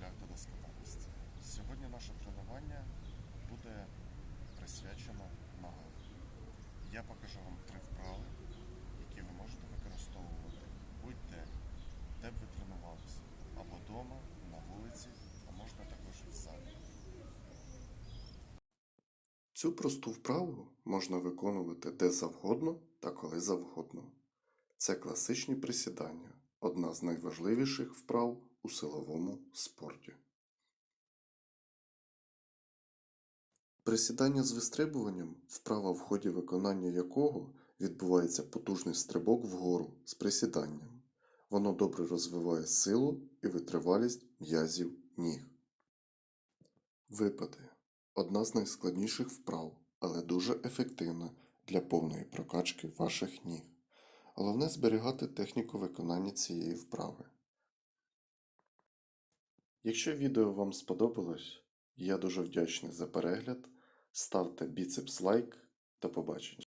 Шлях до досконалості. Сьогодні наше тренування буде присвячено ногам. Я покажу вам три вправи, які ви можете використовувати будь-де, де б ви тренувалися. Або вдома, на вулиці, а можна також і в залі. Цю просту вправу можна виконувати де завгодно та коли завгодно. Це класичні присідання, одна з найважливіших вправ у силовому спорті. Присідання з вистрибуванням вправа в ході виконання якого відбувається потужний стрибок вгору з присіданням. Воно добре розвиває силу і витривалість м'язів ніг. Випади одна з найскладніших вправ, але дуже ефективна для повної прокачки ваших ніг. Головне зберігати техніку виконання цієї вправи. Якщо відео вам сподобалось, я дуже вдячний за перегляд. Ставте біцепс лайк. До побачення.